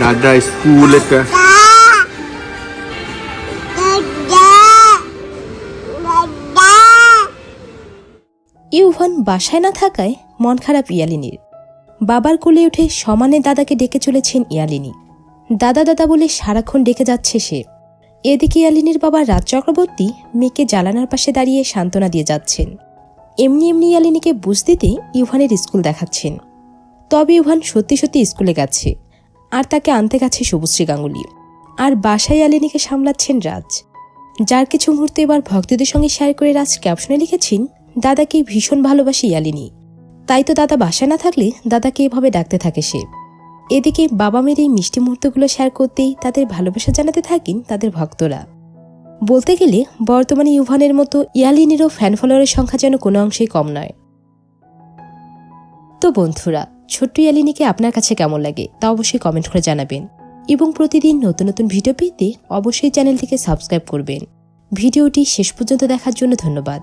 দাদা স্কুলে ইউভান বাসায় না থাকায় মন খারাপ ইয়ালিনীর। বাবার কোলে উঠে সমানে দাদাকে ডেকে চলেছেন ইয়ালিনী। দাদা দাদা বলে সারাক্ষণ ডেকে যাচ্ছে সে। এদিকে ইয়ালিনীর বাবা রাজ চক্রবর্তী মেয়েকে জ্বালানার পাশে দাঁড়িয়ে সান্ত্বনা দিয়ে যাচ্ছেন। এমনি এমনি ইয়ালিনীকে বুঝ দিতে ইউভানের স্কুল দেখাচ্ছেন। তবে ইউভান সত্যি সত্যি স্কুলে গেছে। আর তাকে আনতে গেছে শুভশ্রী গাঙ্গুলি আর বাসায় ইয়ালিনীকে সামলাচ্ছেন রাজ। যার কিছু মুহূর্তে এবার ভক্তদের সঙ্গে শেয়ার করে রাজ ক্যাপশনে লিখেছেন, দাদাকে ভীষণ ভালোবাসি ইয়ালিনী তাই তো দাদা বাসায় না থাকলে দাদাকে এভাবে ডাকতে থাকে সে। এদিকে বাবা মেয়ের এই মিষ্টি মুহূর্তগুলো শেয়ার করতেই তাদের ভালোবাসা জানাতে থাকেন তাদের ভক্তরা। বলতে গেলে, বর্তমানে ইউভানের মতো ইয়ালিনীরও ফ্যান ফলোয়ারের সংখ্যা যেন কোনো অংশেই কম নয়। তো বন্ধুরা, ছোট্ট ইয়ালিনীকে আপনার কাছে কেমন লাগে তা অবশ্যই কমেন্ট করে জানাবেন। এবং প্রতিদিন নতুন নতুন ভিডিও পেতে অবশ্যই চ্যানেলটিকে সাবস্ক্রাইব করবেন। ভিডিওটি শেষ পর্যন্ত দেখার জন্য ধন্যবাদ।